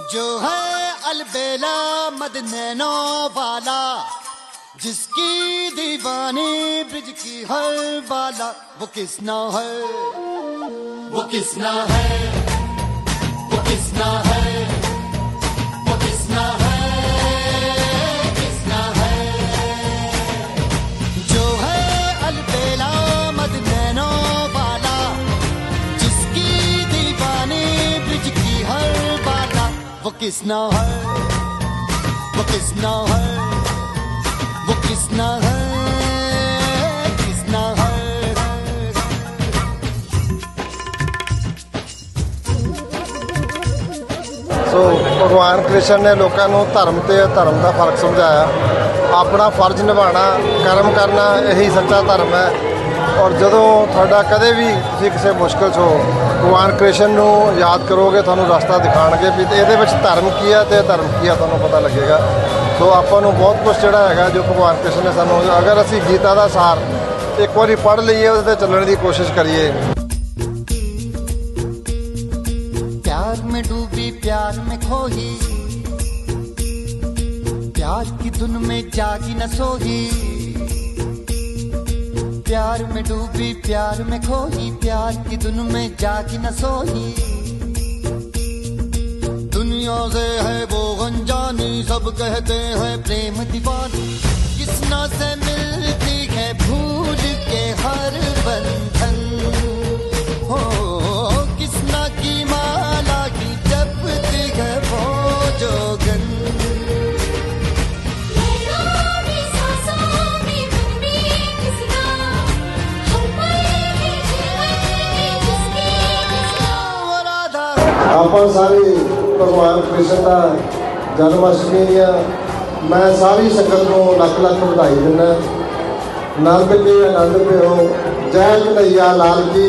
जो है अलबेला मदनो नैनो वाला, जिसकी दीवानी ब्रिज की हर बाला, वो किसना है? वो किसना है? वो किसना है? वो किसना है वो किसना है वो किसना है किसना है ਸੋ ਭਗਵਾਨ ਕ੍ਰਿਸ਼ਨ ਨੇ ਲੋਕਾਂ ਨੂੰ ਧਰਮ ਤੇ ਧਰਮ ਦਾ ਫਰਕ ਸਮਝਾਇਆ ਆਪਣਾ ਫਰਜ਼ ਨਿਭਾਉਣਾ ਕਰਮ ਕਰਨਾ ਇਹੀ ਸੱਚਾ ਧਰਮ ਹੈ ਔਰ ਜਦੋਂ ਤੁਹਾਡਾ ਕਦੇ ਵੀ ਤੁਸੀਂ ਕਿਸੇ ਮੁਸ਼ਕਲ 'ਚ ਹੋ ਭਗਵਾਨ ਕ੍ਰਿਸ਼ਨ ਨੂੰ ਯਾਦ ਕਰੋਗੇ ਤੁਹਾਨੂੰ ਰਸਤਾ ਦਿਖਾਣਗੇ ਵੀ ਤੇ ਇਹਦੇ ਵਿੱਚ ਧਰਮ ਕੀ ਹੈ ਤੇ ਧਰਮ ਕੀ ਹੈ ਤੁਹਾਨੂੰ ਪਤਾ ਲੱਗੇਗਾ ਸੋ ਆਪਾਂ ਨੂੰ ਬਹੁਤ ਕੁਝ ਜਿਹੜਾ ਹੈਗਾ ਜੋ ਭਗਵਾਨ ਕ੍ਰਿਸ਼ਨ ਨੇ ਸਾਨੂੰ ਅਗਰ ਅਸੀਂ ਗੀਤਾ ਦਾ ਸਾਰ ਇੱਕ ਵਾਰੀ ਪੜ੍ਹ ਲਈਏ ਉਹਦੇ ਤੇ ਚੱਲਣ ਦੀ ਕੋਸ਼ਿਸ਼ ਕਰੀਏ प्यार में डूबी प्यार में खोही प्यार की धुन में जागी न सोही प्यार में डूबी, प्यार में खोई प्यार की धुन में जाके न सोई। दुनिया से है वो गंजानी सब कहते हैं प्रेम दीवानी। किस ना से ਆਪਾਂ ਸਾਰੇ ਭਗਵਾਨ ਕ੍ਰਿਸ਼ਨ ਦਾ ਜਨਮ ਅਸ਼ਟਮੀ ਦੀਆਂ ਮੈਂ ਸਾਰੀ ਸੰਗਤ ਨੂੰ ਲੱਖ ਲੱਖ ਵਧਾਈ ਦਿੰਦਾ ਨੰਦ ਕੇ ਆਨੰਦ ਪਿਓ ਜੈ ਕਨਈਆ ਲਾਲ की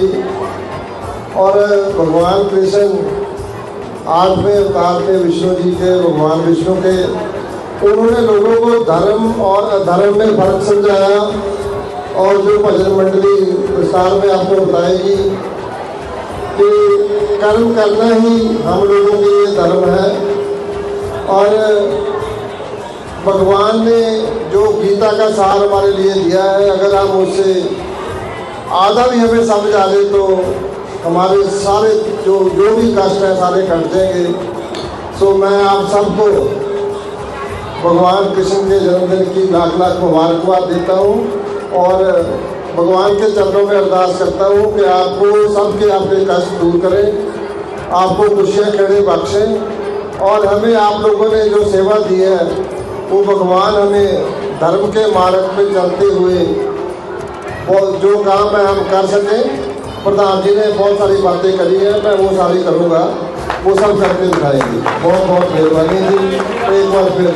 और भगवान कृष्ण आठवें अवतार थे विष्णु जी के भगवान विष्णु के उन्होंने लोगों को धर्म और अधर्म में फर्क समझाया और जो भजन मंडली विस्तार में आपको बताएगी कि कर्म करना ही हम लोगों के लिए धर्म है। और भगवान ने जो गीता का सार हमारे लिए दिया है, अगर हम उससे आधा भी हमें समझ आ जाए तो हमारे सारे जो जो भी कष्ट है सारे कट जाएँगे सो मैं आप सबको भगवान कृष्ण के जन्मदिन की लाख लाख मुबारकबाद देता हूँ। और भगवान के चरणों में अरदास करता हूँ कि आपको सबके आपके कष्ट दूर करें, आपको खुशियाँ खड़े बख्शें, और हमें आप लोगों ने जो सेवा दी है, वो भगवान हमें धर्म के मार्ग पे चलते हुए बहुत, जो काम है हम कर सकें। प्रधान जी ने बहुत सारी बातें करी है, मैं वो सारी करूँगा। वो सब करके दिखाएँगे। बहुत बहुत मेहरबानी जी। एक बार फिर।